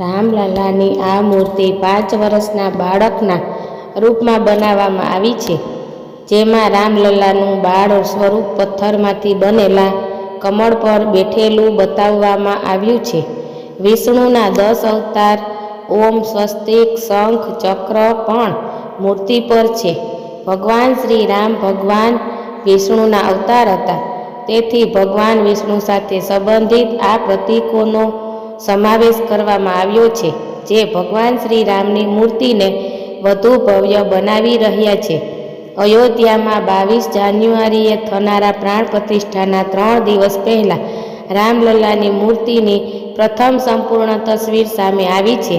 રામલલાની આ મૂર્તિ પાંચ વર્ષના બાળકના રૂપમાં બનાવવામાં આવી છે, જેમાં રામલલ્લાનું બાળ સ્વરૂપ પથ્થરમાંથી બનેલા કમળ પર બેઠેલું બતાવવામાં આવ્યું છે. વિષ્ણુના દસ અવતાર, ઓમ સ્વસ્તિક, શંખ, ચક્ર પણ મૂર્તિ પર છે. ભગવાન શ્રી રામ ભગવાન વિષ્ણુના અવતાર હતા. તેથી ભગવાન વિષ્ણુ સાથે સંબંધિત આ પ્રતીકોનો સમાવેશ કરવામાં આવ્યો છે, જે ભગવાન શ્રી રામની મૂર્તિને વધુ ભવ્ય બનાવી રહ્યા છે. અયોધ્યામાં બાવીસ જાન્યુઆરીએ થનારા પ્રાણ પ્રતિષ્ઠાના ત્રણ દિવસ પહેલાં રામલલ્લાની મૂર્તિની પ્રથમ સંપૂર્ણ તસવીર સામે આવી છે.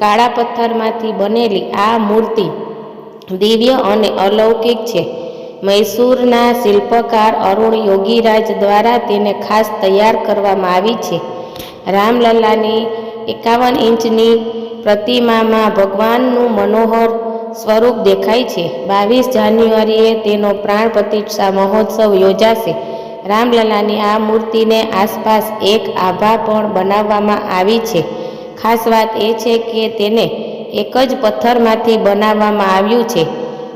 કાળા પથ્થરમાંથી બનેલી આ મૂર્તિ દિવ્ય અને અલૌકિક છે. મૈસૂરના શિલ્પકાર અરુણ યોગીરાજ દ્વારા તેને ખાસ તૈયાર કરવામાં આવી છે. રામલલ્લાની એકાવન ઇંચની પ્રતિમામાં ભગવાનનું મનોહર સ્વરૂપ દેખાય છે. બાવીસ જાન્યુઆરીએ તેનો પ્રાણ પ્રતિષ્ઠા મહોત્સવ યોજાશે. રામલલાની આ મૂર્તિને આસપાસ એક આભા પણ બનાવવામાં આવી છે. ખાસ વાત એ છે કે તેને એક જ પથ્થરમાંથી બનાવવામાં આવ્યું છે.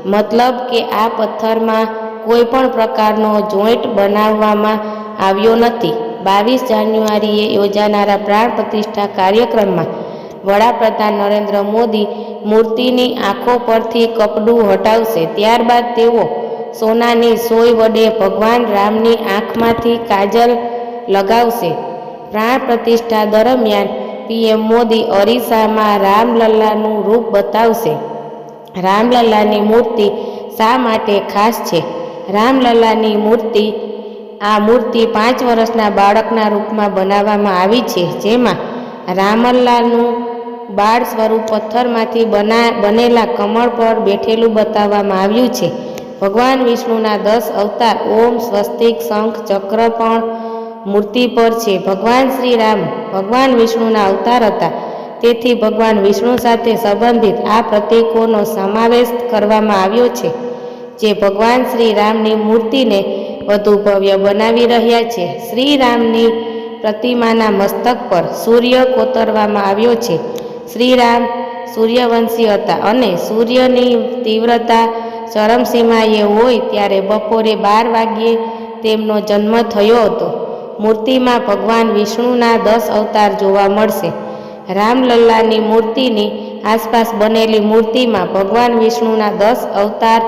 મતલબ કે આ પથ્થરમાં કોઈ પણ પ્રકારનો જોઈન્ટ બનાવવામાં આવ્યો નથી. બાવીસ જાન્યુઆરીએ યોજાનારા પ્રાણ પ્રતિષ્ઠા કાર્યક્રમમાં વડાપ્રધાન નરેન્દ્ર મોદી મૂર્તિની આંખો પરથી કપડું હટાવશે. ત્યારબાદ તેઓ સોનાની સોય વડે ભગવાન રામની આંખમાંથી કાજલ લગાવશે. પ્રાણ પ્રતિષ્ઠા દરમિયાન પીએમ મોદી ઓરિસ્સામાં રામલલ્લાનું રૂપ બતાવશે. રામલલ્લાની મૂર્તિ શા માટે ખાસ છે? રામલલ્લાની મૂર્તિ આ મૂર્તિ પાંચ વર્ષના બાળકના રૂપમાં બનાવવામાં આવી છે, જેમાં રામલાલનું બાળ સ્વરૂપ પથ્થરમાંથી બના, બનેલા કમળ પર બેઠેલું બતાવવામાં આવ્યું છે. ભગવાન વિષ્ણુના દસ અવતાર, ઓમ, સ્વસ્તિક, શંખ, ચક્ર પણ મૂર્તિ પર છે. ભગવાન શ્રી રામ ભગવાન વિષ્ણુના અવતાર હતા. તેથી ભગવાન વિષ્ણુ સાથે સંબંધિત આ પ્રતીકોનો સમાવેશ કરવામાં આવ્યો છે, જે ભગવાન શ્રી રામની મૂર્તિને વધુ ભવ્ય બનાવી રહ્યા છે. શ્રી રામની પ્રતિમાના મસ્તક પર સૂર્ય કોતરવામાં આવ્યો છે. શ્રીરામ સૂર્યવંશી હતા અને સૂર્યની તીવ્રતા ચરમસીમાએ હોય ત્યારે બપોરે બાર વાગ્યે તેમનો જન્મ થયો હતો. મૂર્તિમાં ભગવાન વિષ્ણુના દસ અવતાર જોવા મળશે. રામલલ્લાની મૂર્તિની આસપાસ બનેલી મૂર્તિમાં ભગવાન વિષ્ણુના દસ અવતાર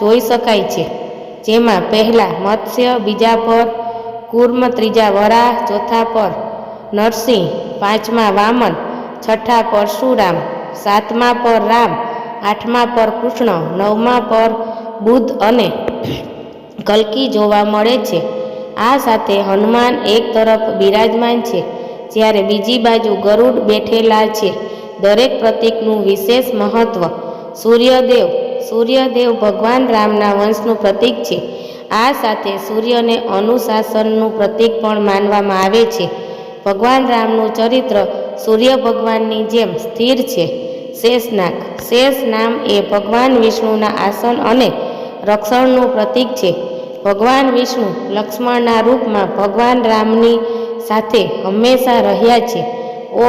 જોઈ શકાય છે. જેમાં પહેલા મત્સ્ય, બીજા પર કુર્મ, ત્રીજા વરા ચોથા પર નરસિંહ, પાંચમા વામન, છઠ્ઠા પરશુરામ, સાતમા પર રામ, આઠમા પર કૃષ્ણ, નવમા પર બુદ્ધ અને કલ્કી જોવા મળે છે. આ સાથે હનુમાન એક તરફ બિરાજમાન છે, જ્યારે બીજી બાજુ ગરુડ બેઠેલા છે. દરેક પ્રતીકનું વિશેષ મહત્વ સૂર્યદેવ સૂર્યદેવ ભગવાન રામના વંશનું પ્રતીક છે. આ સાથે સૂર્યને અનુશાસનનું પ્રતીક પણ માનવામાં આવે છે. ભગવાન રામનું ચરિત્ર સૂર્ય ભગવાનની જેમ સ્થિર છે. શેષનાગ શેષ નામ એ ભગવાન વિષ્ણુના આસન અને રક્ષણનું પ્રતીક છે. ભગવાન વિષ્ણુ લક્ષ્મણના રૂપમાં ભગવાન રામની સાથે હંમેશા રહ્યા છે.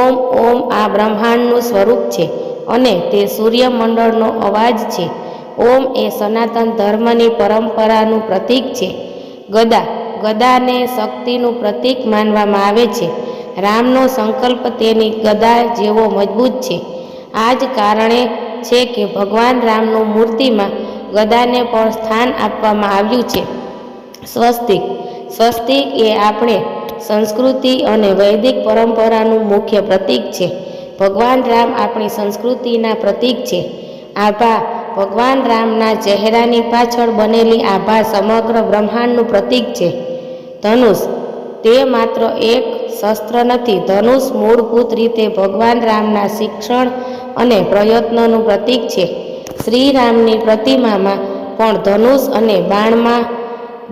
ઓમ ઓમ આ બ્રહ્માંડનું સ્વરૂપ છે અને તે સૂર્યમંડળનો અવાજ છે. ઓમ એ સનાતન ધર્મની પરંપરાનું પ્રતીક છે. ગદા, ગદાને શક્તિનું પ્રતીક માનવામાં આવે છે. રામનો સંકલ્પ તેની ગદા જેવો મજબૂત છે. આ જ કારણે છે કે ભગવાન રામનું મૂર્તિમાં ગદાને પણ સ્થાન આપવામાં આવ્યું છે. સ્વસ્તિક સ્વસ્તિક એ આપણે સંસ્કૃતિ અને વૈદિક પરંપરાનું મુખ્ય પ્રતીક છે. ભગવાન રામ આપણી સંસ્કૃતિના પ્રતીક છે. આભા ભગવાન રામના ચહેરાની પાછળ બનેલી આભા સમગ્ર બ્રહ્માંડનું પ્રતીક છે. ધનુષ. તે માત્ર એક શસ્ત્ર નથી, ધનુષ મૂળભૂત રીતે ભગવાન રામના શિક્ષણ અને પ્રયત્નોનું પ્રતીક છે. શ્રીરામની પ્રતિમામાં પણ ધનુષ અને બાણમાં,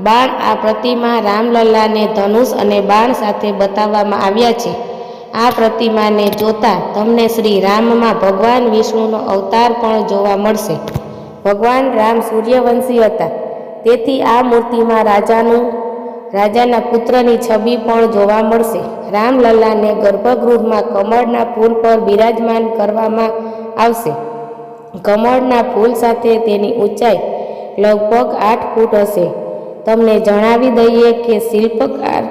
બાણ આ પ્રતિમા રામલલ્લાને ધનુષ અને બાણ સાથે બતાવવામાં આવ્યા છે. આ પ્રતિમાને જોતા તમને શ્રી રામમાં ભગવાન વિષ્ણુનો અવતાર પણ જોવા મળશે. ભગવાન રામ સૂર્યવંશી હતા. તેથી આ મૂર્તિમાં રાજાનું, રાજાના પુત્રની છબી પણ જોવા મળશે. રામલલ્લાને ગર્ભગૃહમાં કમળના ફૂલ પર બિરાજમાન કરવામાં આવશે. કમળના ફૂલ સાથે તેની ઊંચાઈ લગભગ આઠ ફૂટ હશે. તમને જણાવી દઈએ કે શિલ્પકાર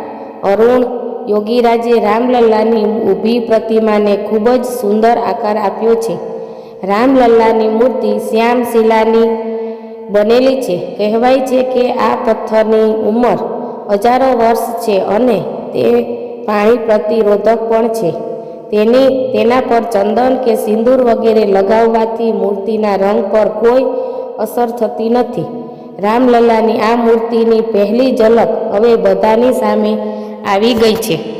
અરુણ યોગીરાજે રામલલ્લાની ઊભી પ્રતિમાને ખૂબ જ સુંદર આકાર આપ્યો છે. રામલલ્લાની મૂર્તિ શ્યામ શિલાની બનેલી છે. કહેવાય છે કે આ પથ્થરની ઉંમર હજારો વર્ષ છે અને તે પાણી પ્રતિરોધક પણ છે. તેની, તેના પર ચંદન કે સિંદૂર વગેરે લગાવવાથી મૂર્તિના રંગ પર કોઈ અસર થતી નથી. રામલલ્લાની આ મૂર્તિની પહેલી ઝલક હવે બધાની સામે આવી ગઈ છે.